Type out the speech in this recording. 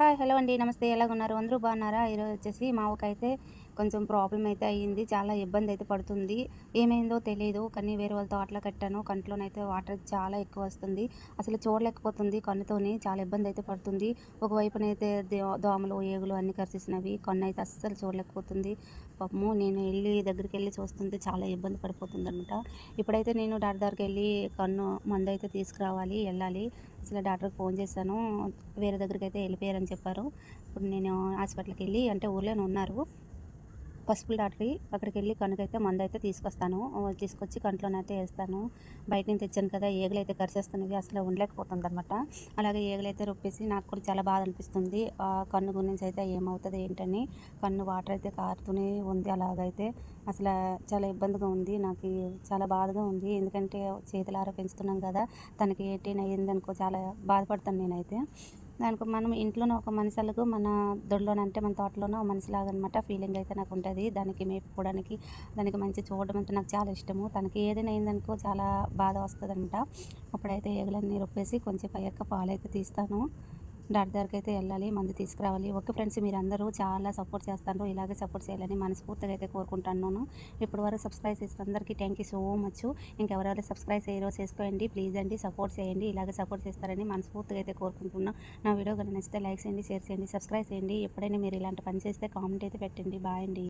Hi hello అండి. నమస్తే. ఎలాగున్నారు? అందరూ బాగున్నారా? ఈరోజు వచ్చేసి మావకైతే కొంచెం ప్రాబ్లం అయితే అయ్యింది. చాలా ఇబ్బంది అయితే పడుతుంది. ఏమైందో తెలియదు కానీ వేరే వాళ్ళతో అట్లా కట్టాను. కంట్లోనైతే వాటర్ చాలా ఎక్కువ వస్తుంది. అసలు చూడలేకపోతుంది కన్నుతోని. చాలా ఇబ్బంది అయితే పడుతుంది. ఒకవైపునైతే దోమలు ఏగులు అన్ని కరిసేసినవి. కన్ను అయితే అస్సలు చూడలేకపోతుంది. పాపము నేను వెళ్ళి దగ్గరికి వెళ్ళి చూస్తుంటే చాలా ఇబ్బంది పడిపోతుంది అనమాట. ఇప్పుడైతే నేను డాక్టర్ దగ్గరికి వెళ్ళి కన్ను మందు అయితే తీసుకురావాలి వెళ్ళాలి. అసలు డాక్టర్కి ఫోన్ చేశాను. వేరే దగ్గరికి అయితే వెళ్ళిపోయారని చెప్పారు. ఇప్పుడు నేను హాస్పిటల్కి వెళ్ళి అంటే ఊర్లోనే ఉన్నారు. పసుపు డాక్టరీ అక్కడికి వెళ్ళి కనుకైతే మందు అయితే తీసుకొస్తాను తీసుకొచ్చి కంట్లోనైతే వేస్తాను. బయట నుంచి తెచ్చాను కదా ఏగలు అయితే కరిచేస్తున్నవి అసలు ఉండలేకపోతుంది అనమాట అలాగే ఏగలైతే రొప్పేసి నాకు కూడా చాలా బాధ అనిపిస్తుంది. కన్ను గురించి అయితే ఏమవుతుంది ఏంటని. కన్ను వాటర్ అయితే కారుతూనే ఉంది అలాగైతే. అసలు చాలా ఇబ్బందిగా ఉంది. నాకు చాలా బాధగా ఉంది. ఎందుకంటే చేతులారా పెంచుతున్నాం కదా. తనకి ఎయిటీన్ అయ్యిందనుకో చాలా బాధపడతాను నేనైతే. దానికి మనం ఇంట్లోనే ఒక మనుషులకు మన దొడ్లోనంటే మన తోటలోనే ఒక మనిషిలాగా అనమాట ఫీలింగ్ అయితే నాకు ఉంటుంది దానికి మేపుకోవడానికి దానికి మంచి చూడడం అంటే నాకు చాలా ఇష్టము. తనకి ఏదైనా అయిందనుకో చాలా బాధ వస్తుంది అనమాట అప్పుడైతే ఏగులన్నీ రొప్పేసి కొంచెం పయ్యక్క పాలు అయితే తీస్తాను. డాక్టర్ దగ్గరికి అయితే వెళ్ళాలి మందు తీసుకురావాలి. ఓకే ఫ్రెండ్స్ మీరు అందరూ చాలా సపోర్ట్ చేస్తారు ఇలాగే సపోర్ట్ చేయాలని మనస్ఫూర్తిగా అయితే కోరుకుంటున్నాను ఇప్పటి వరకు సబ్స్క్రైబ్ చేసిన అందరికీ థ్యాంక్ యూ సో మచ్ ఇంకెవరెవరు సబ్స్క్రైబ్ చేయరో చేసుకోండి ప్లీజ్ అండి సపోర్ట్ చేయండి ఇలాగే సపోర్ట్ చేస్తారని మనస్ఫూర్తిగా అయితే కోరుకుంటున్నాను. నా వీడియో కనుక నచ్చితే లైక్ చేయండి షేర్ చేయండి సబ్స్క్రైబ్ చేయండి. ఎప్పుడైనా మీరు ఇలాంటి పని చేస్తే కామెంట్ అయితే పెట్టండి. బాయ్ అండి.